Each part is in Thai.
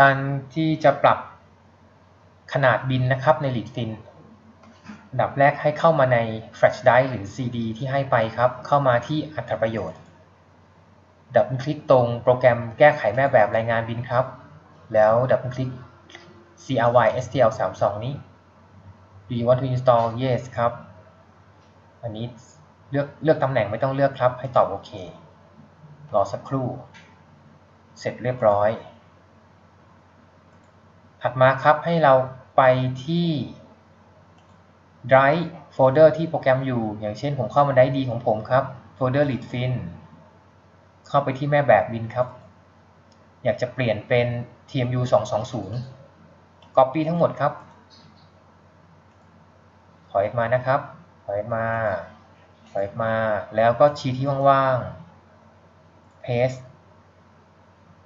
การที่จะปรับขนาดบินนะครับใน lead fin อันดับแรกให้เข้ามาใน flash drive หรือ CD ที่ให้ไปครับ เข้ามาที่อัตราประโยชน์ ดับคลิกตรงโปรแกรมแก้ไขแม่แบบรายงานบินครับ แล้วดับคลิก CRY STL 3 2นี้ Do you want to install yes ครับ อันนี้เลือกเลือกตำแหน่งไม่ต้องเลือกครับ ให้ตอบโอเค รอสักครู่ เสร็จเรียบร้อย ถัดมาครับให้เราไปที่ Drive โฟลเดอร์ที่โปรแกรมอยู่ อย่างเช่นผมเข้ามาได้ดีของผมครับโฟลเดอร์ leadfin เข้าไปที่แม่แบบบินครับ อยากจะเปลี่ยนเป็น TMU 220 Copy ทั้งหมดครับ ถอยมานะครับ ถอยมา ถอยมา แล้วก็ชี้ที่ว่างๆ paste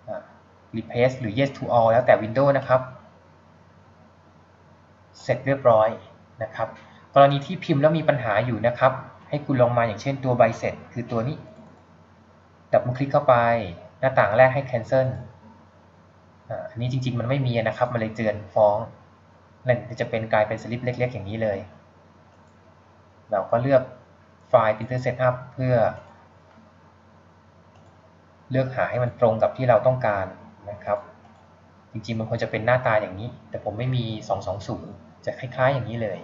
อะ replace หรือ yes to all แล้วแต่ Windows นะครับ เสร็จเรียบร้อยนะครับ กรณีที่พิมพ์แล้วมีปัญหาอยู่นะครับ ให้คุณลงมาอย่างเช่นตัวใบเสร็จ คือตัวนี้ ดับเบิลคลิกเข้าไป หน้าต่างแรกให้ cancel อ่าอันนี้จริง ๆ มันไม่มีนะครับ มันเลยเตือนฟ้องนั่นจะเป็นกลายเป็นสลิปเล็ก ๆ อย่างนี้เลย เราก็เลือกไฟล์ printer setup เพื่อ เลือกหาให้มันตรงกับที่เราต้องการ จริงๆมันควรจะเป็นหน้าตาอย่างนี้ แต่ผมไม่มี 220 จะคล้ายๆอย่างนี้เลย